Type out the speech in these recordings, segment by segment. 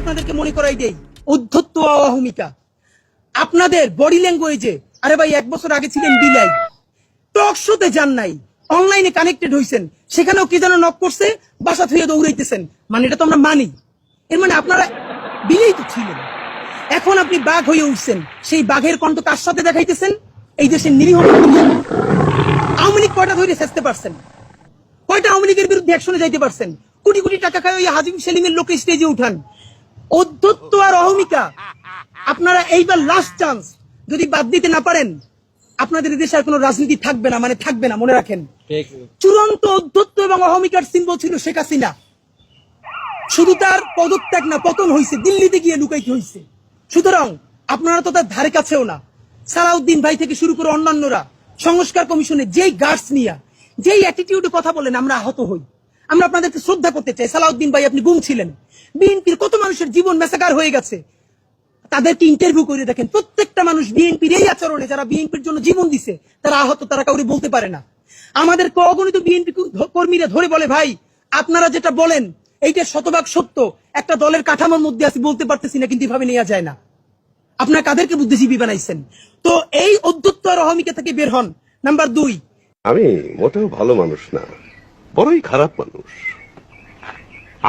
আপনাদেরকে মনে করাই দেই, উদ্ধত্ত অহমিকা আপনাদের বডি ল্যাঙ্গুয়েজে আরে ভাই, এক বছর আগে ছিলেন বিলাই। টক শোতে যান নাই অনলাইনে কানেক্টেড হইছেন, সেখানেও কি যেন নক করছে, বাসা থুয়ে দৌড়াইতেছেন। মানে এটা তো আমরা মানি। এর মানে আপনারা বিলেই তো ছিলেন। এখন আপনি বাঘ হয়ে উঠছেন। সেই বাঘের কণ্ঠ কার সাথে দেখাইতেছেন? এই দেশের নিরীহ। আওয়ামী লীগ কয়টা ধরে শেষতে পারছেন? কয়টা আওয়ামী লীগের বিরুদ্ধে একশনে যাইতে পারছেন? কোটি কোটি টাকা খায় ওই হাজিম সেলিমের লোকে স্টেজে উঠান। অধ্যত্ত আর অহমিকা আপনারা এইবার লাস্ট চান্স যদি বাদ দিতে না পারেন আপনাদের দেশে আর কোনো রাজনীতি থাকবে না মানে থাকবে না মনে রাখেন। চূড়ান্ত অধ্যত্ত এবং অহমিকার সিম্বল ছিল শেখ হাসিনা। শুধু তার পদত্যাগ না পতন হয়েছে দিল্লিতে গিয়ে লুকাইতে হয়েছে সুতরাং আপনারা তো তার ধারে কাছেও না। সালাউদ্দিন ভাই থেকে শুরু করে অন্যান্যরা সংস্কার কমিশনে যেই গার্ডস নিয়া যেই অ্যাটিটিউডে কথা বলেন আমরা আহত হই। আমরা আপনাদেরকে শ্রদ্ধা করতে চাই। সালাউদ্দিন ভাই আপনি গুম ছিলেন। বিএনপির কত মানুষের জীবন মেসাকার হয়ে গেছে? তাদেরকে ইন্টারভিউ করে দেখেন, প্রত্যেকটা মানুষ বিএনপির এই আচরণে যারা বিএনপির জন্য জীবন দিছে, তারা আহত, তারা কাউরে বলতে পারে না। আমাদেরকে অগণিত বিএনপি কর্মীরা ধরে বলে, ভাই, আপনারা যেটা বলেন, এইটা শতভাগ সত্য। একটা দলের কাঠামোর মধ্যে আছি, বলতে পারতেছি না, কিন্তু এভাবে নেওয়া যায় না। আপনারা কাদেরকে বুদ্ধিজীবী বানাইছেন? তো এই অধ্যত্ত আর অহমিকা থেকে বের হন। নাম্বার দুই। আমি মোটেও ভালো মানুষ না, বড়ই খারাপ মানুষ।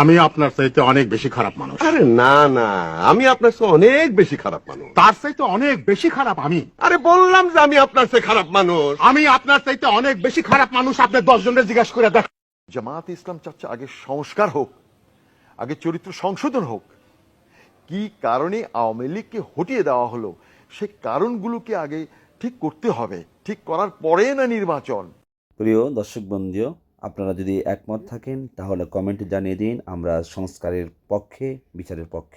আমি আপনার চাইতে অনেক বেশি খারাপ মানুষ। আরে না না আমি আপনার চেয়ে অনেক বেশি খারাপ মানুষ। তার চাইতে অনেক বেশি খারাপ আমি। আরে বললাম যে আমি আপনার চেয়ে খারাপ মানুষ। আমি আপনার চাইতে অনেক বেশি খারাপ মানুষ আপনি দশ জনের জিজ্ঞাসা করে দেখ জামাত ইসলাম চাচ্ছে আগে সংস্কার হোক আগে চরিত্র সংশোধন হোক। কি কারণে আওয়ামী লীগকে হটিয়ে দেওয়া হলো সেই কারণগুলোকে আগে ঠিক করতে হবে। ঠিক করার পরে না নির্বাচন। প্রিয় দর্শক বন্ধু আপনারা যদি একমত থাকেন তাহলে কমেন্টে জানিয়ে দিন আমরা সংস্কারের পক্ষে বিচারের পক্ষে।